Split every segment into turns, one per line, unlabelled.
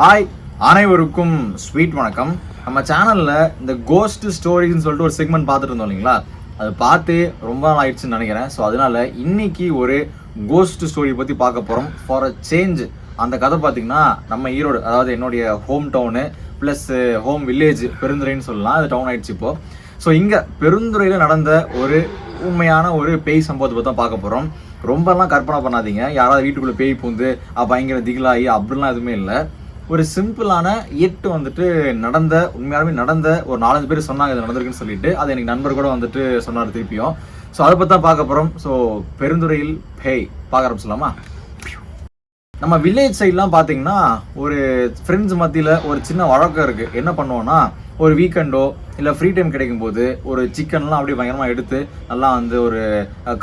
Hi அனைவருக்கும் sweet வணக்கம். நம்ம சேனலில் இந்த கோஸ்ட் ஸ்டோரின்னு சொல்லிட்டு ஒரு செக்மெண்ட் பார்த்துட்டு இருந்தோம் இல்லைங்களா? அது பார்த்து ரொம்ப நாள் ஆயிடுச்சுன்னு நினைக்கிறேன். ஸோ அதனால இன்னைக்கு ஒரு கோஸ்ட் ஸ்டோரி பற்றி பார்க்க போகிறோம் ஃபார் அ சேஞ்ச் அந்த கதை பார்த்தீங்கன்னா நம்ம ஈரோடு அதாவது என்னுடைய home town plus home village பெருந்துறைன்னு சொல்லலாம். அது டவுன் ஆயிடுச்சு இப்போ. ஸோ இங்கே பெருந்துறையில் நடந்த ஒரு உண்மையான ஒரு பேய் சம்பவத்தை பற்றி தான் பார்க்க போகிறோம் ரொம்பலாம் கற்பனை பண்ணாதீங்க. யாராவது வீட்டுக்குள்ளே பேய் பூந்து பயங்கர திகிலாகி அப்படிலாம் எதுவுமே இல்லை. ஒரு சிம்பிளான எட்டு வந்துட்டு நடந்த உண்மையாலுமே நடந்த ஒரு நாலஞ்சு பேர் சொன்னாங்க இது நடந்திருக்குன்னு சொல்லிட்டு அது எனக்கு நண்பர் கூட வந்துட்டு சொன்னார் திருப்பியும். ஸோ அதை பற்றி தான் பார்க்க போகிறோம் ஸோ பெருந்துறையில் ஹேய் பார்க்க ஆரம்பிச்சலாமா நம்ம வில்லேஜ் சைட்லாம் பார்த்தீங்கன்னா ஒரு ஃப்ரெண்ட்ஸ் மத்தியில் ஒரு சின்ன வழக்கம் இருக்குது என்ன பண்ணுவோன்னா ஒரு வீக்கெண்டோ இல்லை ஃப்ரீ டைம் கிடைக்கும் போது ஒரு சிக்கன்லாம் அப்படியே பயங்கரமாக எடுத்து நல்லா வந்து ஒரு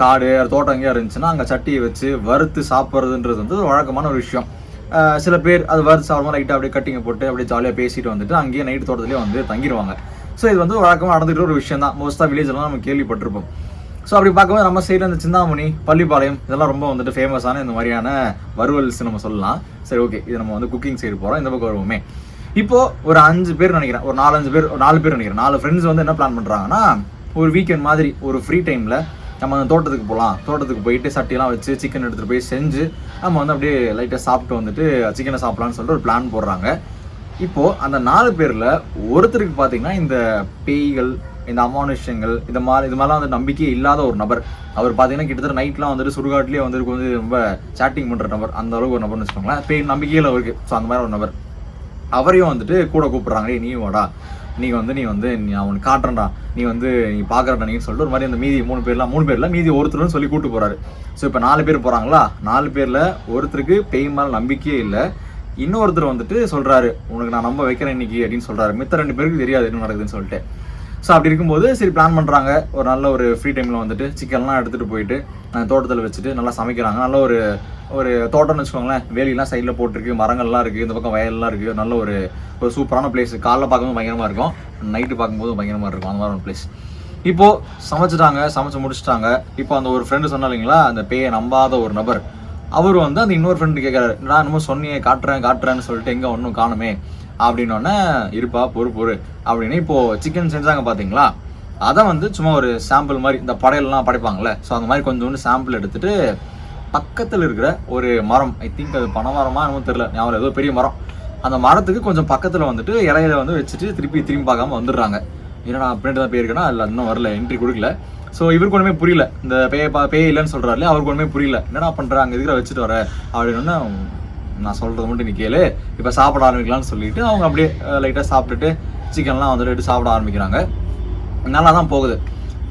காடு தோட்டம் எங்கேயா இருந்துச்சுன்னா அங்கே சட்டியை வச்சு வறுத்து சாப்பிட்றதுன்றது வந்து ஒரு வழக்கமான ஒரு விஷயம். சில பேர் அது வறுத்து சாப்பிடும்போது லைட்டாக அப்படியே கட்டிங்க போட்டு அப்படியே ஜாலியாக பேசிட்டு வந்துட்டு அங்கேயே நைட்டு தோட்டத்துலேயே வந்து தங்கிடுவாங்க ஸோ இது வந்து வழக்கமாக நடந்துகிட்டு ஒரு விஷயம் தான். மோஸ்ட்டாக வில்லேஜ்லாம் நம்ம கேள்விப்பட்டிருப்போம். ஸோ அப்படி பார்க்கும்போது நம்ம சைடு அந்த சிந்தாமணி பள்ளிப்பாளையம் இதெல்லாம் ரொம்ப வந்துட்டு ஃபேமஸான இந்த மாதிரியான வறுவல்ஸ் நம்ம சொல்லலாம். சரி ஓகே இது நம்ம வந்து குக்கிங் சைடு போகிறோம் இந்த பக்கம் வருவோமே. இப்போது ஒரு அஞ்சு பேர் நினைக்கிறேன். ஒரு நாலஞ்சு பேர் ஒரு நாலு பேர் நினைக்கிறேன். நாலு ஃப்ரெண்ட்ஸ் வந்து என்ன பிளான் பண்ணுறாங்கன்னா ஒரு வீக்கெண்ட் மாதிரி ஒரு ஃப்ரீ டைமில் நம்ம அந்த தோட்டத்துக்கு போகலாம் தோட்டத்துக்கு போயிட்டு சட்டியெல்லாம் வச்சு சிக்கன் எடுத்துகிட்டு போய் செஞ்சு நம்ம வந்து அப்படியே லைட்டாக சாப்பிட்டு வந்துட்டு சிக்கனை சாப்பிட்லான்னு சொல்லிட்டு ஒரு பிளான் போடுறாங்க. இப்போ அந்த நாலு பேரில் ஒருத்தருக்கு பார்த்தீங்கன்னா இந்த பேய்கள் இந்த அமானுஷ்யங்கள் இந்த மாதிரி இது மாதிரிலாம் வந்து நம்பிக்கையே இல்லாத ஒரு நபர். அவர் பார்த்தீங்கன்னா கிட்டத்தட்ட நைட்லாம் வந்துட்டு சுடுகாட்லயே வந்துட்டு வந்து ரொம்ப சேட்டிங் பண்ணுற நபர். அந்த அளவுக்கு ஒரு நபர்னு வச்சுக்கோங்களேன். பேய் நம்பிக்கையில் அவருக்கு ஸோ அந்த மாதிரி ஒரு நபர். அவரையும் வந்துட்டு கூட கூப்பிட்றாங்க. "ஏய், நீயும் வாடா. நீ வந்து நீ வந்து நீ அவனுக்கு காட்டுறேன்டா. நீ வந்து நீ பார்க்குறடா நீ சொல்லிட்டு ஒரு மாதிரி அந்த மீதி மூணு பேர்லாம் மூணு பேர்ல மீதி ஒருத்தர்னு சொல்லி கூட்டு போறாரு. ஸோ இப்போ நாலு பேர் போறாங்களா? நாலு பேர்ல ஒருத்தருக்கு பேய் மேல நம்பிக்கையே இல்லை. இன்னொருத்தர் வந்துட்டு சொல்றாரு உனக்கு நான் நம்ப வைக்கிறேன் இன்னைக்கு அப்படின்னு சொல்றாரு. மித்த ரெண்டு பேருக்கு தெரியாது என்ன நடக்குதுன்னு சொல்லிட்டு. ஸோ அப்படி இருக்கும்போது சரி பிளான் பண்ணுறாங்க ஒரு நல்ல ஒரு ஃப்ரீ டைமில் வந்துட்டு சிக்கன்லாம் எடுத்துகிட்டு போயிட்டு தோட்டத்தில் வச்சுட்டு நல்லா சமைக்கிறாங்க. நல்ல ஒரு ஒரு தோட்டம்னு வச்சுக்கோங்களேன். வேலிலாம் சைடில் போட்டிருக்கு மரங்கள்லாம் இருக்குது இந்த பக்கம் வயல்லாம் இருக்குது நல்ல ஒரு ஒரு சூப்பரான பிளேஸ் காலைல பார்க்கும்போது பயங்கரமாக இருக்கும். நைட்டு பார்க்கும்போது பயங்கரமாக இருக்கும். அந்த மாதிரி ஒரு பிளேஸ் இப்போது சமைச்சிட்டாங்க சமைச்சு முடிச்சிட்டாங்க. இப்போ அந்த ஒரு ஃப்ரெண்டு சொன்னா இல்லைங்களா? அந்த பேயை நம்பாத ஒரு நபர். அவர் வந்து அந்த இன்னொரு ஃப்ரெண்டு கேட்குறாரு நான் என்னமோ சொன்னியே காட்டுறேன் காட்டுறேன்னு சொல்லிட்டு எங்கே ஒன்றும் காணுமே? அப்படின்னோடனே இருப்பா பொறு பொறு. அப்படின்னு இப்போது சிக்கன் செஞ்சாங்க பார்த்தீங்களா அதை வந்து சும்மா ஒரு சாம்பிள் மாதிரி இந்த படையெல்லாம் படைப்பாங்கள்ல ஸோ அந்த மாதிரி கொஞ்சோண்டு சாம்பிள் எடுத்துட்டு பக்கத்தில் இருக்கிற ஒரு மரம் ஐ திங்க் அது பனை மரமா என்னமோ தெரியல ஞாபகம் ஏதோ பெரிய மரம். அந்த மரத்துக்கு கொஞ்சம் பக்கத்தில் வந்துட்டு இலையில வந்து வச்சுட்டு திருப்பி திரும்பி பார்க்காம வந்துடுறாங்க. என்னடா அப்படின்ட்டு தான் போயிருக்கேன்னா அதில் இன்னும் வரல என்ட்ரி கொடுக்கல. ஸோ இவருக்கு ஒன்றுமே புரியல. இந்த பேய பா பேய் இல்லைன்னு சொல்கிறாரு அவருக்கு ஒன்றுமே புரியல. என்னடா பண்ணுற அங்கே இருக்கிற வச்சுட்டு வர? அப்படின்னு நான் சொல்கிறது மட்டும் நீ கேளு. இப்போ சாப்பிட ஆரம்பிக்கலாம்னு சொல்லிட்டு அவங்க அப்படியே லைட்டாக சாப்பிட்டுட்டு சிக்கன்லாம் வந்துட்டு சாப்பிட ஆரம்பிக்கிறாங்க. நல்லா தான் போகுது.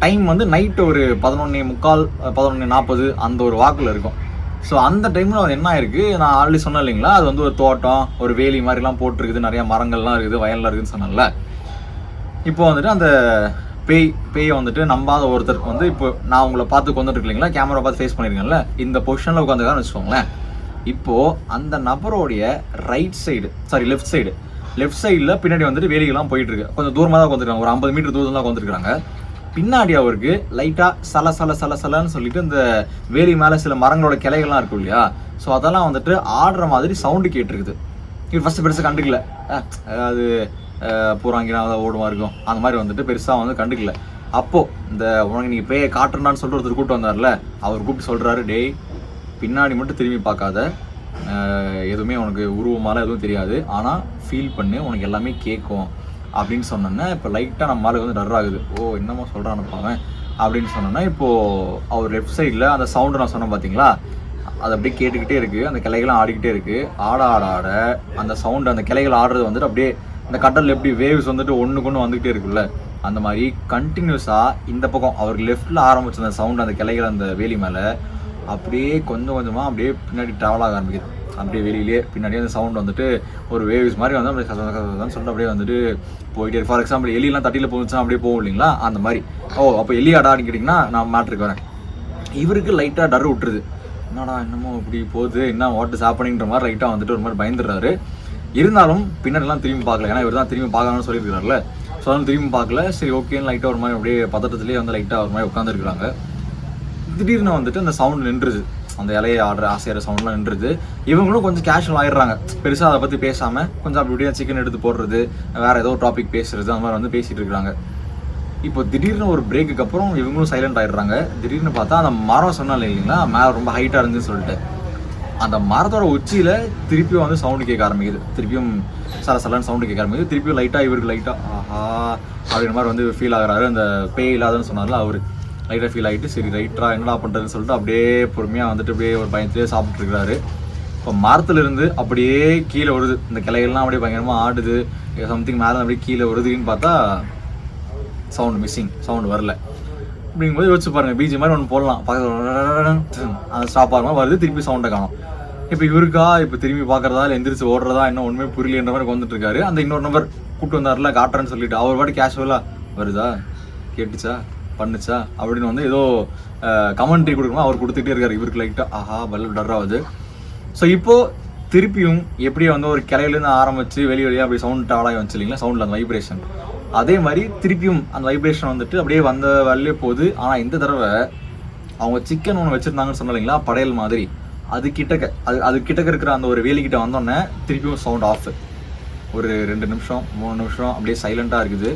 டைம் வந்து நைட்டு ஒரு பதினொன்னே முக்கால் பதினொன்று நாற்பது அந்த ஒரு வாக்கில் இருக்கும். ஸோ அந்த டைமில் என்ன ஆயிருக்கு? நான் ஆல்ரெடி சொன்னேன் இல்லைங்களா? அது வந்து ஒரு தோட்டம் ஒரு வேலி மாதிரிலாம் போட்டிருக்குது. நிறைய மரங்கள்லாம் இருக்குது வயல்லாம் இருக்குதுன்னு சொன்னேன்ல. இப்போ வந்துட்டு அந்த பேய் பேயை வந்துட்டு நம்பாத ஒருத்தர் வந்து இப்போ நான் உங்களை பார்த்து கொண்டுட்டு இல்லைங்களா? கேமரா பார்த்து ஃபேஸ் பண்ணியிருக்கேன்ல இந்த பொசிஷனில் உட்காந்துருக்கான்னு வச்சுக்கோங்களேன். இப்போது அந்த நபருடைய right side sorry left side left சைடில் பின்னாடி வந்துட்டு வேலிகள்லாம் போயிட்டு இருக்கு கொஞ்சம் தூரமாக தான் உட்காந்துருக்காங்க ஒரு ஐம்பது மீட்டர் தூரம் தான் உட்காந்துருக்காங்க பின்னாடி அவருக்கு லைட்டாக சல சல சல சலன்னு சொல்லிட்டு இந்த வேலி மேலே சில மரங்களோட கிளைகள்லாம் இருக்கும் இல்லையா? ஸோ அதெல்லாம் வந்துட்டு ஆடுற மாதிரி சவுண்டு கேட்டுருக்குது. இவர் ஃபஸ்ட்டு பெருசாக கண்டுக்கல. அதாவது அது பூராங்கினா தான் ஓடுமா இருக்கும். அந்த மாதிரி வந்துட்டு பெருசாக வந்து கண்டுக்கல. அப்போது இந்த உனக்கு நீங்கள் பேயை காட்டுறான்னு சொல்லிட்டு ஒருத்தர் கூப்பிட்டு வந்தார்ல அவர் கூப்பிட்டு சொல்கிறாரு டேய் பின்னாடி மட்டும் திரும்பி பார்க்காத. எதுவுமே உனக்கு உருவமால எதுவும் தெரியாது. ஆனால் ஃபீல் பண்ணு உனக்கு எல்லாமே கேட்கும் அப்படின்னு சொன்னோன்னே இப்போ லைட்டாக நம்ம ஆளுக்கு வந்து டர் ஆகுது. ஓ என்னமோ சொல்கிறான்னு அவன் அப்படின்னு சொன்னோன்னா இப்போது அவர் லெஃப்ட் சைடில் அந்த சவுண்டு நான் சொன்னேன் பார்த்தீங்களா அது அப்படியே கேட்டுக்கிட்டே இருக்குது அந்த கிளைகளும் ஆடிக்கிட்டே இருக்குது ஆட ஆட ஆட அந்த சவுண்டு அந்த கிளைகள் ஆடுறது வந்துட்டு அப்படியே அந்த கடலில் எப்படி வேவ்ஸ் வந்துட்டு ஒண்ணுக்கு வந்துகிட்டே இருக்குல்ல அந்த மாதிரி கண்டினியூஸாக இந்த பக்கம் அவருக்கு லெஃப்டில் ஆரம்பிச்ச அந்த சவுண்டு அந்த கிளைகள் அந்த வேலி மேலே அப்படியே கொஞ்சம் கொஞ்சமாக அப்படியே பின்னாடி ட்ராவல் ஆக ஆரம்பிக்குது. அப்படியே வெளியிலே பின்னாடியே அந்த சவுண்ட் வந்துட்டு ஒரு வேவ்ஸ் மாதிரி வந்து அப்படியே கச சொல்லிட்டு அப்படியே வந்துட்டு போயிட்டே ஃபார் எக்ஸாம்பிள் எலியெல்லாம் தட்டியில் போச்சுன்னா அப்படியே போகும் இல்லைங்களா? அந்த மாதிரி. ஓ அப்போ எலி ஆடான்னு கேட்டிங்கன்னா நான் மேட்ருக்கு வரேன். இவருக்கு லைட்டாக டர் விட்டுருது. என்னடா என்னமோ இப்படி போகுது என்ன வாட்டு சாப்பிடுங்கிற மாதிரி லைட்டாக வந்துட்டு ஒரு மாதிரி பயந்துடுறாரு. இருந்தாலும் பின்னாடிலாம் திரும்பி பார்க்கல. ஏன்னா இவர் தான் திரும்பி பார்க்கணும்னு சொல்லியிருக்காருல்ல ஸோ அதனால திரும்பி பார்க்கல. சரி ஓகேன்னு லைட்டாக ஒரு மாதிரி அப்படியே பதட்டத்துலேயே வந்து லைட்டாக ஒரு மாதிரி உட்காந்துருக்குறாங்க திடீர்னு வந்துட்டு அந்த சவுண்ட் நின்றுது. அந்த இலையை ஆடுற ஆசையார சவுண்ட்லாம் நின்றுது. இவங்களும் கொஞ்சம் கேஷுவல் ஆயிடுறாங்க. பெருசாக அதை பற்றி பேசாமல் கொஞ்சம் அப்படி இப்படியே சிக்கன் எடுத்து போடுறது வேறு ஏதோ டாபிக் பேசுறது அந்த மாதிரி வந்து பேசிட்டு இருக்காங்க. இப்போ திடீர்னு ஒரு பிரேக்குக்கு அப்புறம் இவங்களும் சைலண்ட் ஆயிடுறாங்க. திடீர்னு பார்த்தா அந்த மரம் சொன்னால இல்லைங்களா? மேலே ரொம்ப ஹைட்டாக இருந்துன்னு சொல்லிட்டு. அந்த மரத்தோட உச்சியில் திருப்பியும் வந்து சவுண்டு கேட்க ஆரம்பிக்குது. திருப்பியும் சல சலன்னு சவுண்டு கேட்க ஆரம்பிக்குது. திருப்பியும் லைட்டாக இவருக்கு லைட்டாக ஆஹா அப்படின்ற மாதிரி வந்து ஃபீல் ஆகிறாரு. அந்த பேய் இல்லாதன்னு சொன்னார்ல அவர். லைட்டாக ஃபீல் ஆகிட்டு சரி ரைட்டரா என்னடா பண்ணுறதுன்னு சொல்லிட்டு அப்படியே பொறுமையாக வந்துட்டு அப்படியே ஒரு பயத்திலே சாப்பிட்டுருக்காரு இப்போ மரத்துலேருந்து அப்படியே கீழே வருது இந்த கிளைகள்லாம் அப்படியே பயங்கரமாக ஆடுது. சம்திங் மேலே அப்படியே கீழே வருதுன்னு பார்த்தா சவுண்ட் மிஸ்ஸிங் சவுண்ட் வரல. அப்படிங்கும்போது யோசிச்சு பாருங்க பீஜி மாதிரி ஒன்று போடலாம். பக்கத்தில் அந்த ஸ்டாப் ஆகும் வருது திருப்பி சவுண்டை காணும். இப்போ இவருக்கா இப்போ திரும்பி பார்க்குறதா இல்லை எந்திரிச்சு ஓடுறதா இன்னும் ஒன்றுமே புரியலன்ற மாதிரி வந்துட்டு இருக்காரு. அந்த இன்னொரு நம்பர் கூப்பிட்டு வந்தார்ல காட்டுறேன்னு சொல்லிட்டு அவர் பாட்டு கேஷுவலாக வருதா? கேட்டுச்சா? பண்ணுச்சா அப்படின்னு வந்து ஏதோ கமெண்ட்ரி கொடுக்கணும்? அவர் கொடுத்துட்டே இருக்காரு. இவருக்கு லைட்டாக ஆஹா பல்ல டர்ராகுது ஸோ இப்போது திருப்பியும் எப்படியும் வந்து ஒரு கிளையிலேருந்து ஆரம்பிச்சு வெளி வெளியே அப்படி சவுண்ட் டாலாகி வந்துச்சு இல்லைங்களா? சவுண்டில் அந்த வைப்ரேஷன் அதே மாதிரி திருப்பியும் அந்த வைப்ரேஷன் வந்துட்டு அப்படியே வந்த வழியே போகுது. ஆனால் இந்த தடவை அவங்க சிக்கன் ஒன்று வச்சுருந்தாங்கன்னு சொன்ன இல்லைங்களா? படையல் மாதிரி. அது கிட்டக்க அது அது கிட்டக்க இருக்கிற அந்த ஒரு வேலிக்கிட்ட வந்தோடனே திருப்பியும் சவுண்ட் ஆஃப் ஒரு ரெண்டு நிமிஷம் மூணு நிமிஷம் அப்படியே சைலண்ட்டாக இருக்குது.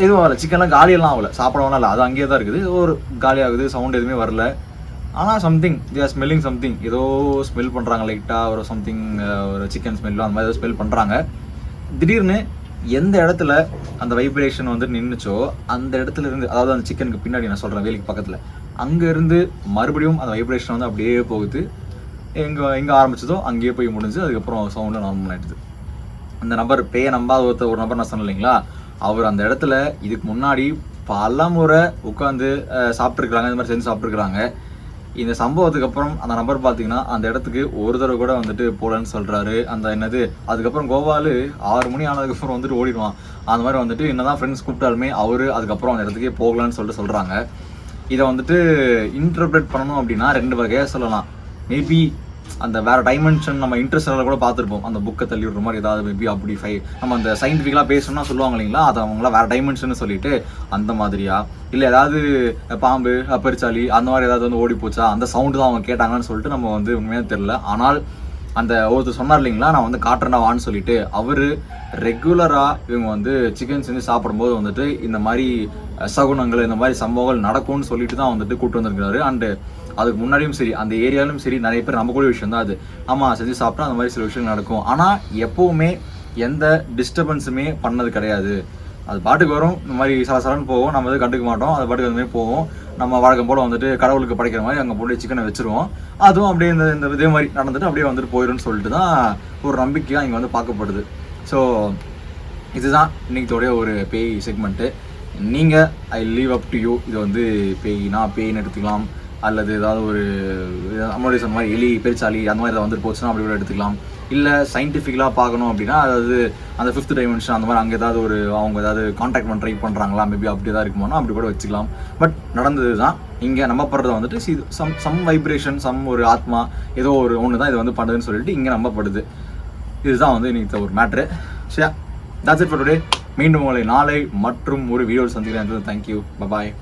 எதுவும் ஆகலை. சிக்கன்லாம் காலியெல்லாம் ஆகல. சாப்பிடவும் இல்லை அது அங்கேயே தான் இருக்குது ஒரு காலி ஆகுது சவுண்ட் எதுவுமே வரல. ஆனால் சம்திங் தேர் ஸ்மெல்லிங் சம்திங் ஏதோ ஸ்மெல் பண்ணுறாங்க லைட்டாக ஒரு சம்திங் ஒரு சிக்கன் ஸ்மெல்லோ அந்த மாதிரி ஏதோ ஸ்மெல் பண்ணுறாங்க திடீர்னு எந்த இடத்துல அந்த வைப்ரேஷன் வந்து நின்றுச்சோ அந்த இடத்துல இருந்து அதாவது அந்த சிக்கனுக்கு பின்னாடி நான் சொல்கிறேன் வேலிக்கு பக்கத்தில். அங்கேருந்து மறுபடியும் அந்த வைப்ரேஷன் வந்து அப்படியே போகுது. எங்கே எங்கே ஆரம்பிச்சதோ அங்கேயே போய் முடிஞ்சு அதுக்கப்புறம் சவுண்டு நார்மல் ஆகிடுது அந்த நம்பர் பேய நம்பாத ஒருத்தர் ஒரு நம்பர் நான் சொன்னேன் இல்லைங்களா? அவர் அந்த இடத்துல இதுக்கு முன்னாடி பல முறை உட்காந்து சாப்பிட்ருக்குறாங்க இந்த மாதிரி செஞ்சு சாப்பிட்ருக்குறாங்க இந்த சம்பவத்துக்கு அப்புறம் அந்த நம்பர் பார்த்தீங்கன்னா அந்த இடத்துக்கு ஒரு தடவை கூட வந்துட்டு போகலன்னு சொல்கிறாரு அந்த என்னது அதுக்கப்புறம் கோபாலு ஆறு மணி ஆனதுக்கப்புறம் வந்துட்டு ஓடிடுவான். அந்த மாதிரி வந்துட்டு என்னதான் ஃப்ரெண்ட்ஸ் கூப்பிட்டாலுமே அவரு அதுக்கப்புறம் அந்த இடத்துக்கே போகலன்னு சொல்லிட்டு சொல்கிறாங்க இதை வந்துட்டு இன்டர்பிரேட் பண்ணணும் அப்படின்னா ரெண்டு வகையாக சொல்லலாம். மேபி அந்த வேறு டைமென்ஷன் நம்ம இன்ட்ரெஸ்ட் கூட பார்த்துருப்போம். அந்த புக்கை தள்ளி விடுற மாதிரி ஏதாவது மேபி அப்படி ஃபை நம்ம அந்த சயின்டிஃபிக்கலாக பேசணும்னா சொல்லுவாங்க இல்லைங்களா? அதை அவங்களாம் வேறு டைமென்ஷன் சொல்லிட்டு அந்த மாதிரியா? இல்லை ஏதாவது பாம்பு பெருச்சாலி அந்த மாதிரி ஏதாவது வந்து ஓடி போச்சா? அந்த சவுண்டு தான் அவங்க கேட்டாங்கன்னு சொல்லிட்டு நம்ம வந்து உண்மையாக தெரில ஆனால் அந்த ஒருத்தர் சொன்னார் இல்லைங்களா? நான் வந்து காட்டுறேன்டா வான்னு சொல்லிட்டு. அவர் ரெகுலராக இவங்க வந்து சிக்கன் செஞ்சு சாப்பிடும்போது வந்துட்டு இந்த மாதிரி சகுனங்கள் இந்த மாதிரி சம்பவங்கள் நடக்கும்னு சொல்லிட்டு தான் வந்துட்டு கூட்டு வந்திருக்கிறாரு. அண்டு அதுக்கு முன்னாடியும் சரி அந்த ஏரியாலும் சரி நிறைய பேர் நம்பக்கூடிய விஷயம் தான் அது. ஆமாம் செஞ்சு சாப்பிட்டா அந்த மாதிரி சில விஷயங்கள் நடக்கும். ஆனால் எப்போவுமே எந்த டிஸ்டர்பன்ஸுமே பண்ணது கிடையாது. அது பாட்டுக்கு வரும் இந்த மாதிரி சலசலன்னு போவோம் நம்ம எதுவும் கண்டுக்க மாட்டோம் அது பாட்டுக்கு அந்த மாதிரி போவோம் நம்ம வழக்கம் போல வந்துட்டு கடவுளுக்கு படைக்கிற மாதிரி அங்கே போட்டு சிக்கனை வச்சுருவோம். அதுவும் அப்படியே இந்த இந்த இதே மாதிரி நடந்துட்டு அப்படியே வந்துட்டு போயிடும்னு சொல்லிட்டு தான் ஒரு நம்பிக்கையாக இங்கே வந்து பார்க்கப்படுது. ஸோ இதுதான் இன்னைக்கு ஒரு பேய் செக்மெண்ட்டு நீங்கள் I leave up to you இது வந்து பேய்னா பேய்னு எடுத்துக்கலாம். அல்லது ஏதாவது ஒரு நம்மளுடைய சொன்ன மாதிரி எலி பெருச்சாலி அந்த மாதிரி ஏதாவது வந்துட்டு போச்சுன்னா அப்படி கூட எடுத்துக்கலாம். இல்லை சயின்டிஃபிக்கலாக பார்க்கணும் அப்படின்னா அதாவது அந்த ஃபிஃப்த் டைமென்ஷன் அந்த மாதிரி அங்கே ஏதாவது ஒரு அவங்க ஏதாவது காண்டாக்ட் பண்ண ட்ரை பண்ணுறாங்களா மேபி அப்படி ஏதாவது இருக்குமோனா அப்படி கூட வச்சுக்கலாம். பட் நடந்தது தான் இங்கே நம்பப்படுறது வந்துட்டு see some some vibration some ஒரு ஆத்மா ஏதோ ஒரு ஒன்று தான் இது வந்து பண்ணுதுன்னு சொல்லிட்டு இங்கே நம்பப்படுது இதுதான் வந்து இன்னைக்கு ஒரு மேட்ரு ஷியா தாட்ஸ் இட் ஃபார் டுடே மீண்டும் உங்களை நாளை மற்றும் ஒரு வீடியோ சந்திக்கிறேன். Thank you bye bye